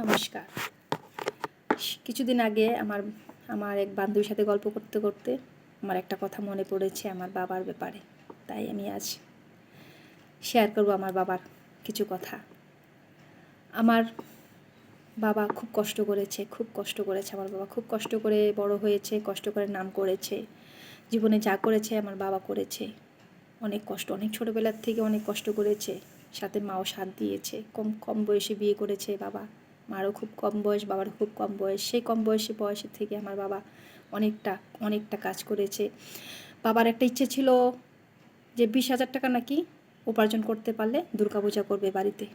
নমস্কার। কিছুদিন আগে আমার আমার এক বান্ধবীর সাথে গল্প করতে করতে আমার একটা কথা মনে পড়েছে আমার বাবার ব্যাপারে। তাই আমি আজ শেয়ার করব আমার বাবার কিছু কথা। আমার বাবা খুব কষ্ট করেছে, খুব কষ্ট করেছে আমার বাবা। খুব কষ্ট করে বড় হয়েছে, কষ্ট করে নাম করেছে, জীবনে যা করেছে আমার বাবা করেছে। অনেক কষ্ট, অনেক ছোটোবেলার থেকে অনেক কষ্ট করেছে। সাথে মাও সাথ দিয়েছে, কম কম বয়সে বিয়ে করেছে বাবা। মারও খুব কম বয়স বাবার খুব কম বয়স। সেই কম বয়সে, বয়সের থেকে আমার বাবা অনেকটা অনেকটা কাজ করেছে। বাবার একটা ইচ্ছে ছিল যে বিশ হাজার টাকা নাকি উপার্জন করতে পারলে দুর্গাপূজা করবে বাড়িতে।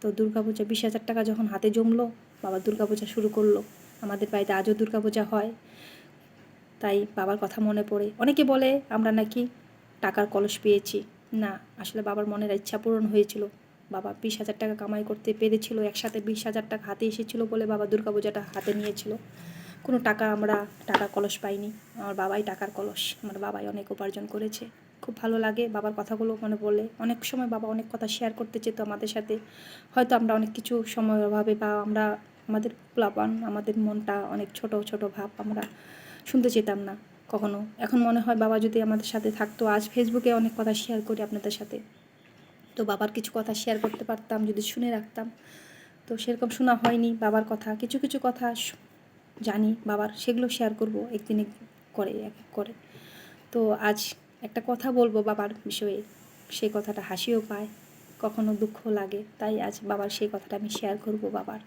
তো দুর্গাপূজা বিশ হাজার টাকা যখন হাতে জমলো, বাবা দুর্গাপূজা শুরু করল। আমাদের বাড়িতে আজও দুর্গাপূজা হয়। তাই বাবার কথা মনে পড়ে। অনেকে বলে, আমরা নাকি টাকার কলস পেয়েছি। না, আসলে বাবার মনের ইচ্ছা পূরণ হয়েছিল। বাবা বিশ হাজার টাকা কামাই করতে পেরেছিল, একসাথে বিশ হাজার টাকা হাতে এসেছিল বলে বাবা দুর্গাপূজাটা হাতে নিয়েছিল। কোনো টাকা আমরা টাকার কলস পাইনি, আমার বাবাই টাকার কলস, আমার বাবাই অনেক উপার্জন করেছে। খুব ভালো লাগে বাবার কথাগুলো মনে পড়লে। অনেক সময় বাবা অনেক কথা শেয়ার করতে চেত আমাদের সাথে। হয়তো আমরা অনেক কিছু সময়ের অভাবে বা আমরা, আমাদের প্লাবান, আমাদের মনটা অনেক ছোট ছোট ভাব আমরা শুনতে চেতাম না কখনো। এখন মনে হয় বাবা যদি আমাদের সাথে থাকতো, আজ ফেসবুকে অনেক কথা শেয়ার করি আপনাদের সাথে। তো বাবার কিছু কথা শেয়ার করতে পারতাম, যদি শুনে রাখতাম। তো সেরকম শোনা হয়নি বাবার কথা। কিছু কিছু কথা জানি বাবার, সেগুলো শেয়ার করব একদিন এক, করে এক করে। তো আজ একটা কথা বলব বাবার বিষয়ে। সেই কথাটা হাসিও পায়, কখনো দুঃখ লাগে। তাই আজ বাবার সেই কথাটা আমি শেয়ার করব বাবার।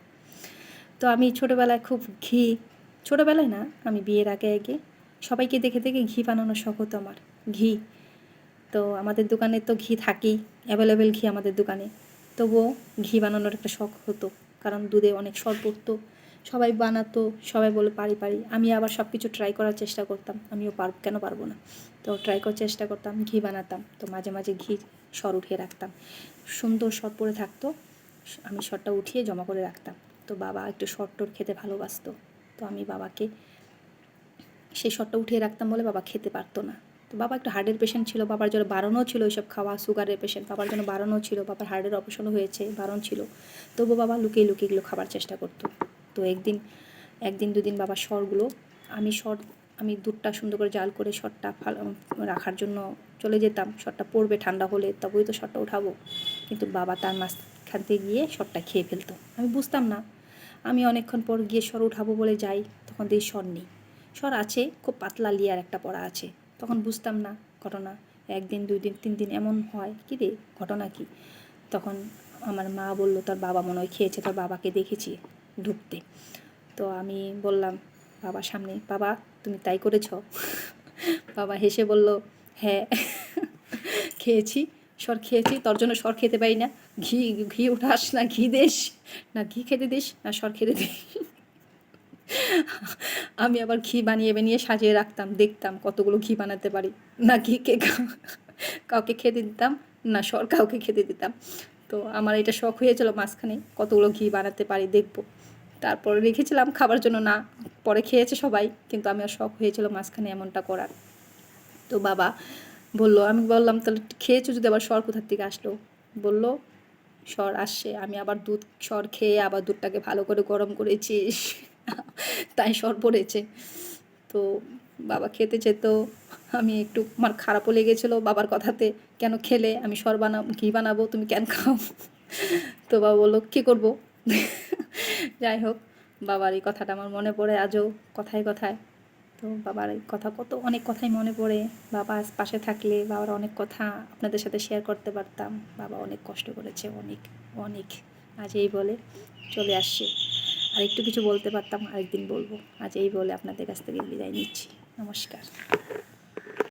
তো আমি ছোটোবেলায় খুব ঘি, ছোটোবেলায় না, আমি বিয়ের আগে আগে সবাইকে দেখে দেখে ঘি বানানোর শখ হতো আমার। ঘি। তো আমাদের দোকানে তো ঘি থাকেই অ্যাভেলেবেল ঘি আমাদের দোকানে। তবুও ঘি বানানোর একটা শখ হতো, কারণ দুধে অনেক সর পড়তো। সবাই বানাতো, সবাই বলে পারি পারি। আমি আবার সব কিছু ট্রাই করার চেষ্টা করতাম, আমিও পার, কেন পারব না? তো ট্রাই করার চেষ্টা করতাম, ঘি বানাতাম। তো মাঝে মাঝে ঘি সর উঠিয়ে রাখতাম। সুন্দর সর পড়ে থাকতো, আমি সরটা উঠিয়ে জমা করে রাখতাম। তো বাবা একটু সর টর খেতে ভালোবাসতো। তো আমি বাবাকে সেই সরটা উঠিয়ে রাখতাম বলে বাবা খেতে পারতো না। বাবা একটু হার্টের পেশেন্ট ছিল, বাবার জন্য বারণও ছিল ওইসব খাওয়া সুগারের পেশেন্ট বাবার জন্য বারণও ছিল, বাবার হার্টের অপারেশনও হয়েছে, বারণ ছিল। তবু বাবা লুকিয়ে লুকিয়ে এগুলো খাবার চেষ্টা করতো। তো একদিন একদিন দুদিন বাবা স্বরগুলো, আমি স্বর, আমি দুধটা সুন্দর করে জাল করে শটটা রাখার জন্য চলে যেতাম। শটটা পড়বে ঠান্ডা হলে তবেই তো শটটা উঠাবো। কিন্তু বাবা তার মাঝখান থেকে গিয়ে শটটা খেয়ে ফেলতো। আমি বুঝতাম না। আমি অনেকক্ষণ পর গিয়ে স্বর উঠাবো বলে যাই, তখন দেখি স্বর নেই। স্বর আছে, খুব পাতলা লিয়ার একটা পড়া আছে। তখন বুঝতাম না ঘটনা। একদিন দুই দিন তিন দিন এমন হয়, কী রে, ঘটনা কি? তখন আমার মা বলল, তার বাবা মনে হয় খেয়েছে, তার বাবাকে দেখেছি ঢুকতে। তো আমি বললাম বাবার সামনে, বাবা, তুমি তাই করেছ? বাবা হেসে বলল হ্যাঁ খেয়েছি, সর খেয়েছি, তোর জন্য সর খেতে পারি না। ঘি ঘি উঠাস না, ঘি দিস, না ঘি খেতে দিস, না সর খেতে দিস। আমি আবার ঘি বানিয়ে বানিয়ে সাজিয়ে রাখতাম, দেখতাম কতগুলো ঘি বানাতে পারি। না ঘি কে, কাউকে খেতে দিতাম, না সর, কাউকে খেতে দিতাম। তো আমার এটা শখ হয়েছিল মাঝখানে, কতগুলো ঘি বানাতে পারি দেখব। তারপর রেখেছিলাম খাবার জন্য, না, পরে খেয়েছে সবাই, কিন্তু আমার শখ হয়েছিল মাঝখানে এমনটা করার। তো বাবা বলল, আমি বললাম, তাহলে খেয়েছো যদি আবার সর কোথার থেকে আসলো? বলল, সর আসছে, আমি আবার দুধ, সর খেয়ে আবার দুধটাকে ভালো করে গরম করেছি। তাই সর পড়েছে। তো বাবা খেতে যেত, আমি একটু আমার খারাপও লেগেছিলো বাবার কথাতে, কেন খেলে, আমি সর বানাবো, ঘি বানাবো, তুমি কেন খাও? তো বাবা বলল, কী করব? যাই হোক, বাবার এই কথাটা আমার মনে পড়ে আজও কথায় কথায়। তো বাবার এই কথা কত অনেক কথাই মনে পড়ে। বাবা পাশে থাকলে বাবার অনেক কথা আপনাদের সাথে শেয়ার করতে পারতাম। বাবা অনেক কষ্ট করেছে, অনেক অনেক। আজ এই বলে চলে আসছে। আর একটু কিছু বলতে পারতাম, আরেকদিন বলব। আজ এই বলে আপনাদের কাছ থেকে বিদায় নিচ্ছি। নমস্কার।